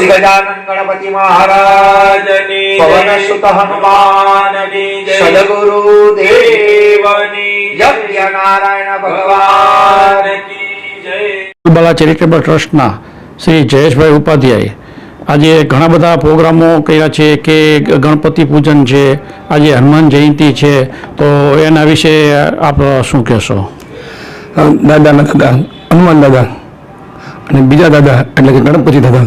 શ્રી ગજાનન ગણપતિ મહારાજની પવન સુત હનુમાનની સદગુરુ દેવની જય નારાયણ ભગવાન બાલા ચેરિટેબલ ટ્રસ્ટના શ્રી જયેશભાઈ ઉપાધ્યાય આજે ઘણા બધા પ્રોગ્રામો કર્યા છે કે ગણપતિ પૂજન છે આજે હનુમાન જયંતિ છે તો એના વિશે આપ શું કહેશો? દાદાના દાદા હનુમાન દાદા અને બીજા દાદા એટલે કે ગણપતિ દાદા.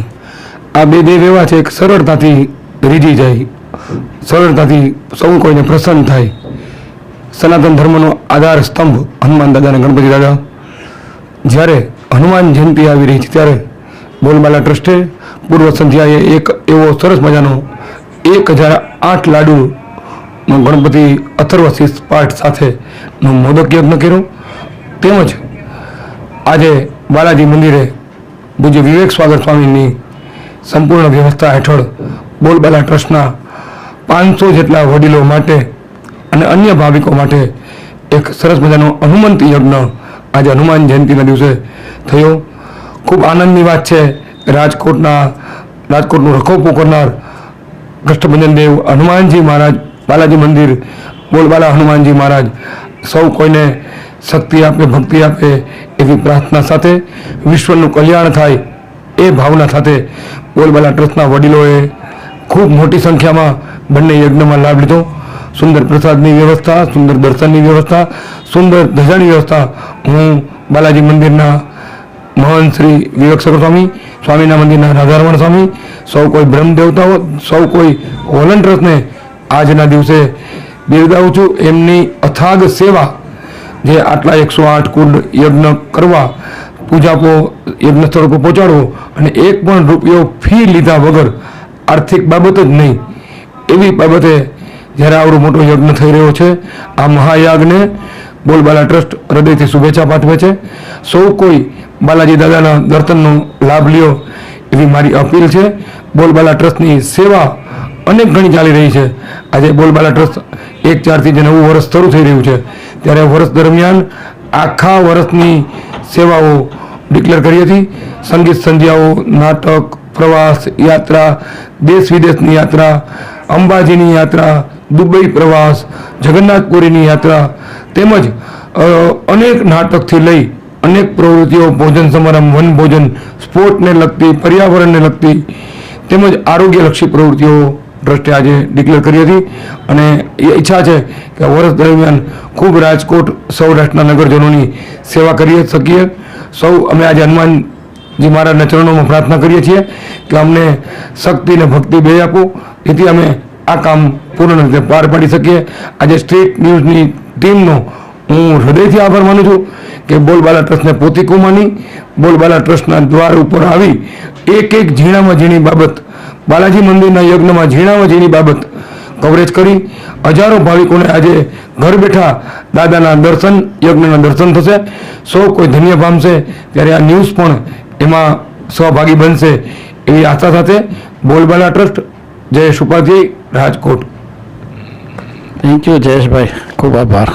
આ બે દેવ એવા છે, એક સરળતાથી રીજી જાય, સરળતાથી સૌ કોઈને પ્રસન્ન થાય. સનાતન ધર્મનો આધાર સ્તંભ હનુમાન દાદા ગણપતિ દાદા. જ્યારે હનુમાન જયંતિ આવી રહી છે, ત્યારે બોલબાલા ટ્રસ્ટે પૂર્વ સંધ્યાએ એક એવો સરસ મજાનો એક હજાર આઠ લાડુ ગણપતિ અથર્વશીષ પાઠ સાથેનો મોદક યજ્ઞ કર્યો. તેમજ આજે બાલાજી મંદિરે પૂજ્ય વિવેક સ્વાગત સ્વામીની સંપૂર્ણ વ્યવસ્થા હેઠળ બોલબાલા ટ્રસ્ટના પાંચસો જેટલા વડીલો માટે અને અન્ય ભાવિકો માટે એક સરસ મજાનો હનુમંત યજ્ઞ આજે હનુમાન જયંતિના દિવસે થયો. ખૂબ આનંદની વાત છે રાજકોટના, રાજકોટનું રખોપો કરનાર કષ્ટભંજન દેવ હનુમાનજી મહારાજ, બાલાજી મંદિર, બોલબાલા હનુમાનજી મહારાજ સૌ કોઈને શક્તિ આપે, ભક્તિ આપે એવી પ્રાર્થના સાથે વિશ્વનું કલ્યાણ થાય એ ભાવના સાથે બોલબાલા ટ્રસ્ટના વડીલોએ ખૂબ મોટી સંખ્યામાં બંને યજ્ઞમાં લાભ લીધો. સુંદર પ્રસાદની વ્યવસ્થા, સુંદર દર્શનની વ્યવસ્થા, સુંદર ધજાની વ્યવસ્થા. હું બાલાજી મંદિરના મહંત શ્રી વિવેક સ્વામી, સ્વામીના મંદિરના રાધારમણ સ્વામી, સૌ કોઈ બ્રહ્મ દેવતાઓ, સૌ કોઈ વોલન્ટિયર્સને આજના દિવસે બિરદાવું છું. એમની અથાગ સેવા જે આટલા એકસો આઠ કુંડ યજ્ઞ કરવા પૂજાપો યજ્ઞ સ્થળ પર પહોંચાડવો અને એક પણ રૂપિયો ફી લીધા વગર આર્થિક બાબત જ નહીં. એવી બાબતે જ્યારે આવડો મોટો યજ્ઞ થઈ રહ્યો છે, આ મહાયાગને બોલબાલા ટ્રસ્ટ હૃદયથી શુભેચ્છા પાઠવે છે. સૌ કોઈ બાલાજી દાદાના દર્શનનો લાભ લ્યો એવી મારી અપીલ છે. બોલબાલા ટ્રસ્ટની સેવા અનેક ઘણી ચાલી રહી છે. આજે બોલબાલા ટ્રસ્ટ એક ચારથી જે નવું વર્ષ શરૂ થઈ રહ્યું છે. ત્યારે વર્ષ દરમિયાન આખા વર્ષની સેવાઓ ડિક્લેર કરી હતી. સંગીત સંધ્યાઓ, નાટક, પ્રવાસ, યાત્રા, દેશ વિદેશની યાત્રા, અંબાજીની યાત્રા, દુબઈ પ્રવાસ જગન્નાથપુરીની યાત્રા તેમજ અનેક નાટકથી લઈ અનેક પ્રવૃત્તિઓ, ભોજન સમારંભ, વન ભોજન, સ્પોર્ટને લગતી, પર્યાવરણને લગતી તેમજ આરોગ્યલક્ષી પ્રવૃત્તિઓ ટ્રસ્ટે આજે ડિક્લેર કરી હતી. અને એ ઈચ્છા છે કે વર્ષ દરમિયાન ખૂબ રાજકોટ સૌરાષ્ટ્રના નગરજનોની સેવા કરી શકીએ. સૌ અમે આજે હનુમાનજી મહારાજના ચરણોમાં પ્રાર્થના કરીએ છીએ કે અમને શક્તિ અને ભક્તિ બે આપો, જેથી અમે આ કામ પૂર્ણ રીતે પાર પાડી શકીએ. આજે સ્ટ્રીટ ન્યૂઝની ટીમનો હું હૃદયથી આભાર માનું છું કે બોલબાલા ટ્રસ્ટને પોતીકું માની બોલબાલા ટ્રસ્ટના દ્વાર ઉપર આવી એક એક ઝીણામાં ઝીણી બાબત બાલાજી મંદિરના યજ્ઞમાં ઝીણાવજીની ઝીણી બાબત કવરેજ કરી હજારો ભાવિકોને આજે ઘર બેઠા દાદાના દર્શન, યજ્ઞના દર્શન થશે. સૌ કોઈ ધન્ય પામશે, ત્યારે આ ન્યૂઝ પણ એમાં સહભાગી બનશે એવી આશા સાથે Bolbala trust, Jayesh Upadhyay, Rajkot. Thank you Jayeshbhai. ખૂબ આભાર.